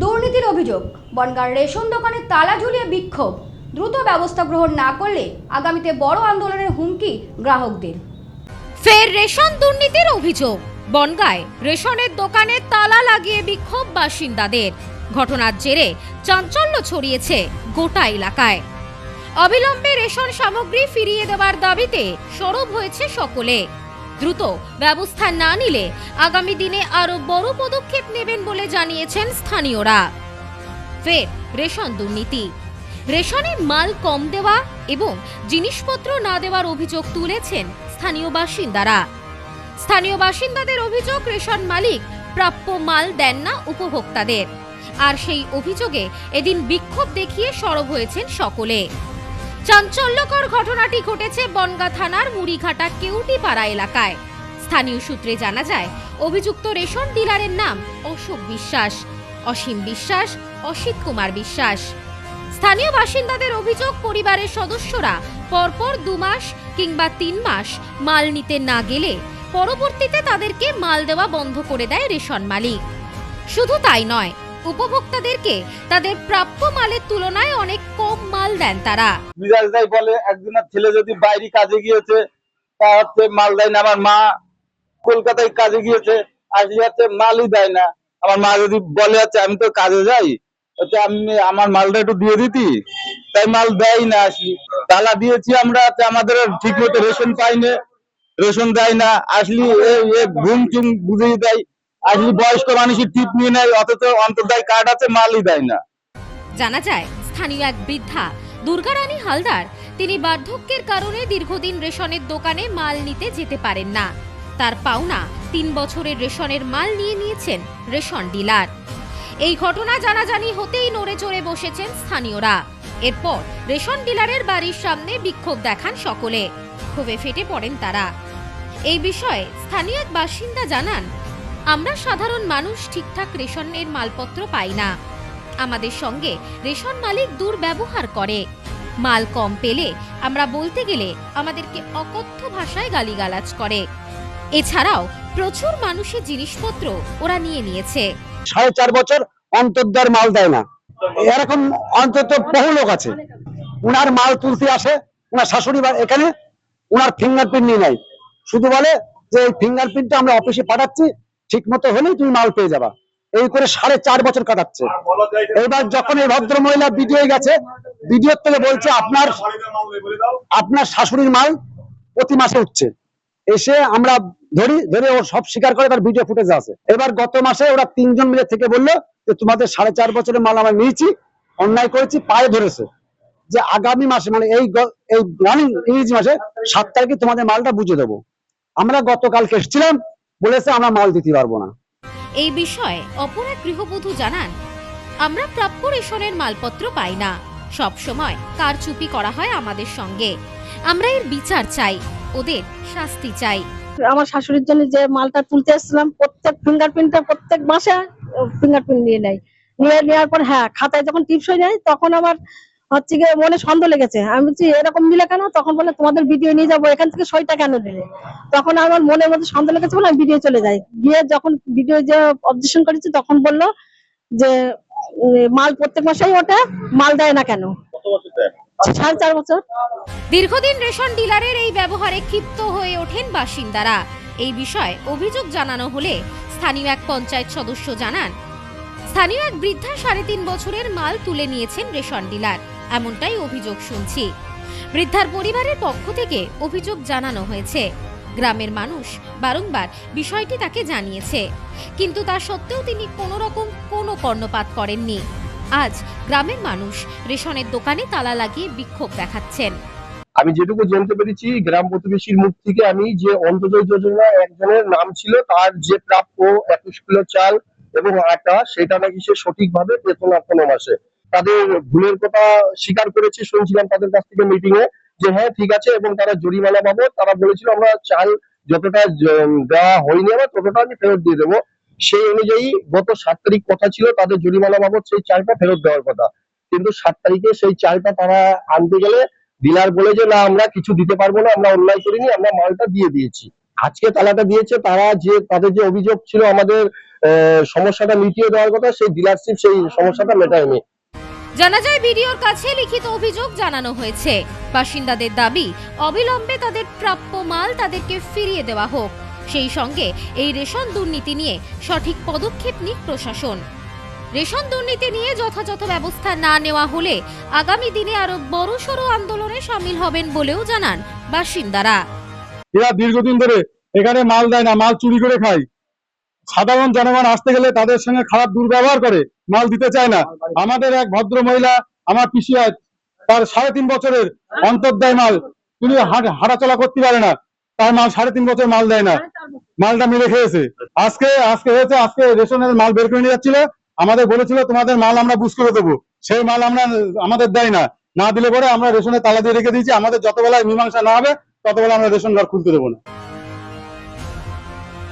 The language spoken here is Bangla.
দুর্নীতির অভিযোগ। বনগাঁর রেশন দোকানে তালা ঝুলিয়ে বিক্ষোভ। দ্রুত ব্যবস্থা গ্রহণ না করলে আগামীতে বড় আন্দোলনের হুমকি গ্রাহকদের। ফের রেশন দুর্নীতির অভিযোগ। বনগায় রেশনের দোকানে তালা লাগিয়ে বিক্ষোভ বাসিন্দাদের। ঘটনার জেরে চাঞ্চল্য ছড়িয়েছে গোটা এলাকায়। অবিলম্বে রেশন সামগ্রী ফিরিয়ে দেওয়ার দাবিতে সরব হয়েছে সকলে। দ্রুত ব্যবস্থা না নিলে আগামী দিনে আরও বড় পদক্ষেপ নেবেন বলে জানিয়েছেন স্থানীয়রা। ফের রেশন দুর্নীতি। রেশনে মাল কম দেওয়া এবং জিনিসপত্র না দেওয়ার অভিযোগ তুলেছেন স্থানীয় বাসিন্দারা। স্থানীয় বাসিন্দাদের অভিযোগ, রেশন মালিক প্রাপ্য মাল দেন না উপভোক্তাদের। আর সেই অভিযোগে এদিন বিক্ষোভ দেখিয়ে সরব হয়েছেন সকলে। চাঞ্চল্যকর ঘটনাটি ঘটেছে বনগা থানার মুড়িঘাটা কেউটিপাড়া এলাকায়। স্থানীয় সূত্রে জানা যায়, অভিযুক্ত রেশন ডিলারের নাম অশোক বিশ্বাস, অসীম বিশ্বাস, অসিত কুমার বিশ্বাস। স্থানীয় বাসিন্দাদের অভিযোগ, পরিবারের সদস্যরা পরপর দু মাস কিংবা তিন মাস মাল নিতে না গেলে পরবর্তীতে তাদেরকে মাল দেওয়া বন্ধ করে দেয় রেশন মালিক। শুধু তাই নয় উপভোক্তাদেরকে তাদের প্রাপ্য মালের তুলনায় অনেক কম মাল দেন তারা। মিরাজ বলে ছেলে যদি বাইরে কাজে গিয়েছে মাল দেয় না। আমার মা কলকাতায় কাজে গিয়েছে মালই দেয় না। আমার মা যদি বলে হচ্ছে আমি তো কাজে যাই হচ্ছে আমি আমার মালটা একটু দিয়ে দিতি? তাই মাল দেয় না আসলি। তালা দিয়েছি আমরা আমাদের ঠিক মতো রেশন পাই না। রেশন দেয় না। আসলি ঘুম চুম বুঝিয়ে দেয়। আসলি বয়স্ক মানুষের টিপ নিয়ে নেয়, অথচ অন্তর্দায় কার্ড আছে, মালই দেয় না। জানা যায়, স্থানীয় এক বৃদ্ধা দুর্গারানী হালদার, তিনি বার্ধক্যের কারণে দীর্ঘদিন রেশনের দোকানে মাল নিতে যেতে পারেন না। তার পাওনা তিন বছরের রেশনের মাল নিয়ে নিয়েছেন রেশন ডিলার। এই ঘটনা জানাজানি হতেই নড়ে চড়ে বসেছেন স্থানীয়রা। এরপর রেশন ডিলারের বাড়ির সামনে বিক্ষোভ দেখান সকলে। ক্ষোভে ফেটে পড়েন তারা। এই বিষয়ে স্থানীয় এক বাসিন্দা জানান আমরা সাধারণ মানুষ ঠিকঠাক রেশনের মালপত্র পাই না। আমাদের সঙ্গে রেশন মালিক দুর্ব্যবহার করে। মাল কম পেলে আমরা বলতে গেলে আমাদেরকে অকথ্য ভাষায় গালিগালাজ করে। এছাড়াও প্রচুর মানুষের জিনিসপত্র ওরা নিয়ে নিয়েছে। সাড়ে চার বছর অন্তর্দার মাল দেয় না। এরকম অন্তত বহু লোক আছে। উনার মাল তুলতে আসে, উনার শাশুড়ি এখানে উনার ফিঙ্গারপ্রিন্ট নিয়ে নেয়। শুধু বলে যে এই ফিঙ্গারপ্রিন্টটা আমরা অফিসে পাঠাচ্ছি ঠিক মতো হলেই তুমি মাল পেয়ে যাবা। এই করে সাড়ে চার বছর কাটাচ্ছে। এবার যখন এই ভদ্র মহিলা ভিডিও গেছে ভিডিওর থেকে বলছে, আপনার আপনার শাশুড়ির মাল প্রতি মাসে উঠছে। এসে আমরা ধরি, ধরে ও সব স্বীকার করে তার ভিডিও ফুটেজ আছে। এবার গত মাসে ওরা তিনজন মিলে থেকে বলল যে, তোমাদের সাড়ে চার বছরের মাল আমরা নিয়েছি, অন্যায় করেছি, পায়ে ধরেছে। যে আগামী মাসে মানে এই এই ইংরেজি মাসে সাত তারিখে তোমাদের মালটা বুঝে দেবো। আমরা গতকালকে এসেছিলাম বলেছে আমরা মাল দিতে পারব না। এই বিষয়ে অপর এক গৃহবধূ জানান আমরা প্রাপ্য রেশনের মালপত্র পাই না। সব সময় কারচুপি করা হয় আমাদের সঙ্গে। আমরা এর বিচার চাই ওদের শাস্তি চাই। আমার শাশুড়ির জন্য যে মালটা তুলতে এসেছিলাম প্রত্যেক ফিঙ্গারপ্রিন্টটা প্রত্যেক মাসে ফিঙ্গারপ্রিন্ট নিয়ে নেয়। নিয়ে নেওয়ার পর হ্যাঁ খাতায় যখন টিপস হয়ে যায় তখন আমার হচ্ছে গিয়ে মনে সন্দেহ লেগেছে। আমি বলছি এরকম নিলে কেন? তখন বলে তোমাদের ভিডিও নিয়ে যাব এখান থেকে সইটা কেন দিলে তখন আমার মনের মধ্যে সন্দেহ লেগেছে বলে আমি ভিডিও চলে যাই। গিয়ে যখন ভিডিও যে অবজেকশন করেছি তখন বলল যে মাল প্রত্যেক মাসেই ওটা মাল দেয় না কেন? সাড়ে চার বছর। দীর্ঘদিন রেশন ডিলারের এই ব্যবহারে ক্ষিপ্ত হয়ে ওঠেন বাসিন্দারা। এই বিষয়ে অভিযোগ জানানো হলে স্থানীয় এক পঞ্চায়েত সদস্য জানান স্থানীয় এক বৃদ্ধা সাড়ে তিন বছরের মাল তুলে নিয়েছেন রেশন ডিলার। এমনটাই অভিযোগ শুনছি। বৃদ্ধার পরিবারের পক্ষ থেকে অভিযোগ জানানো হয়েছে। গ্রামের মানুষ বারংবার বিষয়টি তাকে জানিয়েছে, কিন্তু তা সত্ত্বেও তিনি কোনো রকম কোনো কর্ণপাত করেননি। আজ গ্রামের মানুষ রেশনের দোকানে তালা লাগিয়ে বিক্ষোভ দেখাচ্ছেন। আমি যেটুকু জানতে পেরেছি, গ্রাম প্রতিবেশীর মুখ থেকে আমি যে অন্তর্জয় যোজনা একজনের নাম ছিল, তার যে প্রাপ্য একুশ কিলো চাল এবং আটা, সেটা নাকি সে সঠিকভাবে পেত না কোনো মাসে। তাদের ভুলের কথা স্বীকার করেছে, শুনছিলাম তাদের কাছ থেকে মিটিং এ যে হ্যাঁ ঠিক আছে, এবং তারা জরিমানা বাবদ তারা বলেছিল, আমরা চাল যতটা দেওয়া হয়নি আমার, ততটা আমি ফেরত দিয়ে দেবো। সেই অনুযায়ী গত সাত তারিখ কথা ছিল, তাদের জরিমানা বাবদ সেই চালটা ফেরত দেওয়ার কথা। কিন্তু সাত তারিখে সেই চালটা তারা আনতে গেলে ডিলার বলে যে, না, আমরা কিছু দিতে পারব না, আমরা অন্যায় করিনি, আমরা মালটা দিয়ে দিয়েছি। আজকে তালাটা দিয়েছে, তারা যে, তাদের যে অভিযোগ ছিল আমাদের সমস্যাটা মিটিয়ে দেওয়ার কথা, সেই ডিলারশিপ সেই সমস্যাটা মেটায়নি। জানা যায় বিডিওর কাছে লিখিত অভিযোগ জানানো হয়েছে। বাসিন্দাদের দাবি, অবিলম্বে তাদের প্রাপ্য মাল তাদেরকে ফিরিয়ে দেওয়া হোক। সেই সঙ্গে এই রেশন দুর্নীতি নিয়ে সঠিক পদক্ষেপ নিক প্রশাসন। রেশন দুর্নীতি নিয়ে যথাযথ ব্যবস্থা না নেওয়া হলে আগামী দিনে আরও বড়সড় আন্দোলনে সামিল হবেন বলেও জানান বাসিন্দারা। এরা দীর্ঘদিন ধরে এখানে মাল দেয় না, মাল চুরি করে খায়। সাধারণ জনগণ আসতে গেলে তাদের সঙ্গে খারাপ দুর্ব্যবহার করে, মাল দিতে চায় না। আমাদের এক ভদ্র মহিলা, আমার পিসি আজ, তার সাড়ে তিন বছরের অন্তর্দায় মাল। তিনি হাঁটাচলা করতে পারে না। তার মাল সাড়ে তিন বছর মাল দেয় না। মালটা মেরে খেয়েছে। আজকে আজকে হয়েছে, আজকে রেশনের মাল বের করে নিয়ে যাচ্ছিল। আমাদের বলেছিল, তোমাদের মাল আমরা বুঝ করে দেবো। সেই মাল আমরা, আমাদের দেয় না। না দিলে পরে আমরা রেশনে তালা দিয়ে রেখে দিয়েছি। আমাদের যত বেলায় মীমাংসা না হবে তত ততবেলা আমরা রেশন কার্ড খুলতে দেবো না।